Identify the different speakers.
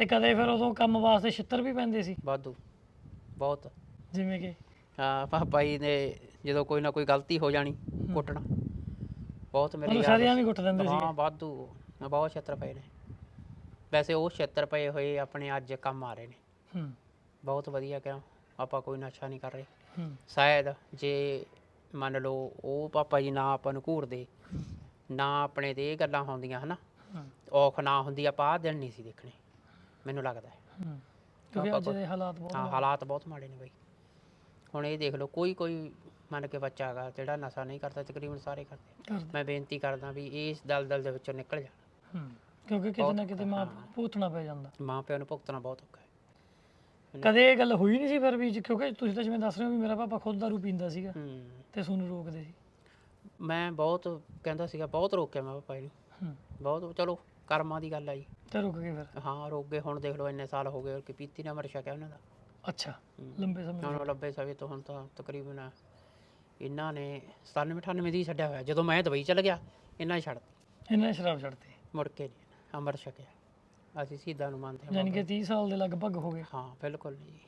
Speaker 1: ਤੇ ਕਦੇ ਫਿਰ ਉਦੋਂ ਕੰਮ ਵਾਸਤੇ ਛਿੱਤਰ ਵੀ ਪੈਂਦੇ ਸੀ?
Speaker 2: ਵਾਧੂ ਬਹੁਤ।
Speaker 1: ਜਿਵੇਂ ਕਿ?
Speaker 2: ਹਾਂ ਪਾਪਾ ਜੀ ਨੇ ਜਦੋਂ ਕੋਈ ਨਾ ਕੋਈ ਗਲਤੀ ਹੋ ਜਾਣੀ ਕੁੱਟਣਾ। ਬਹੁਤ ਮੇਰੇ
Speaker 1: ਉਹਨੂੰ ਸਾਰਿਆਂ ਵੀ ਕੁੱਟ ਦਿੰਦੇ ਸੀ।
Speaker 2: ਹਾਂ ਵਾਧੂ। ਬਹੁਤ ਛੇਤਰ ਪਏ ਨੇ। ਵੈਸੇ ਉਹ ਛੇਤਰ ਪਏ ਹੋਏ ਆਪਣੇ ਅੱਜ ਕੰਮ ਆ ਰਹੇ ਨੇ।
Speaker 1: ਹੂੰ।
Speaker 2: ਬਹੁਤ ਵਧੀਆ ਕਿਉਂ ਆਪਾਂ ਕੋਈ ਨਸ਼ਾ ਨਹੀਂ ਕਰ ਰਹੇ।
Speaker 1: ਹੂੰ।
Speaker 2: ਸ਼ਾਇਦ ਜੇ ਮੰਨ ਲਓ ਉਹ ਪਾਪਾ ਜੀ ਨਾ ਆਪਾਂ ਨੂੰ ਘੂਰਦੇ ਨਾ ਆਪਣੇ ਤੇ ਇਹ ਗੱਲਾਂ ਹੁੰਦੀਆਂ ਹਨਾ? ਔਖ ਨਾ ਹੁੰਦੀ ਆਪਾਂ ਆਹ ਦਿਨ ਨਹੀਂ ਸੀ ਦੇਖਣੇ। ਮੈਨੂੰ ਲੱਗਦਾ ਹੈ।
Speaker 1: ਹੂੰ ਕਿਉਂਕਿ ਅੱਜ ਦੇ ਹਾਲਾਤ ਬਹੁਤ
Speaker 2: ਹਾਂ ਹਾਲਾਤ ਬਹੁਤ ਮਾੜੇ ਨੇ ਬਈ। ਹੁਣ ਇਹ ਦੇਖ ਲਓ ਕੋਈ ਕੋਈ ਮੰਨ ਕੇ ਬੱਚਾ ਹੈਗਾ ਜਿਹੜਾ ਨਸ਼ਾ ਨਹੀਂ ਕਰਦਾ ਤਕਰੀਬਨ ਸਾਰੇ ਕਰਦੇ।
Speaker 1: ਕਰਦੇ।
Speaker 2: ਮੈਂ ਬੇਨਤੀ ਕਰਦਾ ਵੀ ਇਸ ਦਲਦਲ ਦੇ ਵਿੱਚੋਂ ਨਿਕਲ ਜਾਣ
Speaker 1: ਹੂੰ ਕਿਉਂਕਿ ਕਿਤੇ ਨਾ ਕਿਤੇ ਮਾਂ ਭੂਤਣਾ ਪੈ ਜਾਂਦਾ।
Speaker 2: ਮਾਂ ਪਿਓ ਨੂੰ ਭੁਗਤਣਾ ਬਹੁਤ ਔਖਾ ਹੈ।
Speaker 1: ਕਦੇ ਇਹ ਗੱਲ ਹੋਈ ਨਹੀਂ ਸੀ ਫਿਰ ਵੀ ਜ- ਕਿਉਂਕਿ ਤੁਸੀਂ ਤਾਂ ਜਿਵੇਂ ਦੱਸ ਰਹੇ ਹੋ ਵੀ ਮੇਰਾ ਪਾਪਾ ਖੁਦ ਦਾਰੂ ਪੀਂਦਾ ਸੀਗਾ
Speaker 2: ਹੂੰ।
Speaker 1: ਤੇ ਤੁਹਾਨੂੰ ਰੋਕਦੇ ਸੀ।
Speaker 2: ਮੈਂ ਬਹੁਤ ਕਹਿੰਦਾ ਸੀਗਾ ਬਹੁਤ ਰੋਕਿਆ ਮੈਂ ਪਾਪਾ ਜੀ ਨੂੰ
Speaker 1: ਹੂੰ।
Speaker 2: ਬਹੁਤ ਚਲੋ ਕਰਮਾਂ ਦੀ ਗੱਲ ਆ ਜੀ।
Speaker 1: ਤੇ ਰੁਕ ਗਏ ਫਿਰ?
Speaker 2: ਹਾਂ ਰੋਕ ਗਏ। ਹੁਣ ਦੇਖ ਲਓ ਇੰਨੇ ਸਾਲ ਹੋ ਗਏ ਕਿ ਪੀਤੀ ਨਾ ਮਰ ਛਕਿਆ ਉਹਨਾਂ ਦਾ।
Speaker 1: ਅੱਛਾ ਲੰਬੇ ਸਮੇਂ
Speaker 2: ਹੁਣ ਲੱਭੇ ਸਵੇ ਤੋਂ ਹੁਣ ਤਾਂ ਤਕਰੀਬਨ ਇਹਨਾਂ ਨੇ 97 98 ਦੀ ਛੱਡਿਆ ਹੋਇਆ। ਜਦੋਂ ਮੈਂ ਦੁਬਈ ਚਲ ਗਿਆ ਇਹਨਾਂ ਨੇ ਛੱਡਤੀ।
Speaker 1: ਇਹਨਾਂ ਨੇ ਸ਼ਰਾਬ ਛੱਡਤੀ?
Speaker 2: ਮੁੜ ਕੇ ਨਹੀਂ ਅੰਮ੍ਰਿਤ ਛਕਿਆ। ਅਸੀਂ ਸਿੱਧਾ ਨੂੰ ਮੰਨਦੇ ਹਾਂ।
Speaker 1: ਯਾਨੀ ਕਿ 30 ਸਾਲ ਦੇ ਲਗਭਗ ਹੋ ਗਏ।
Speaker 2: ਹਾਂ ਬਿਲਕੁਲ ਜੀ।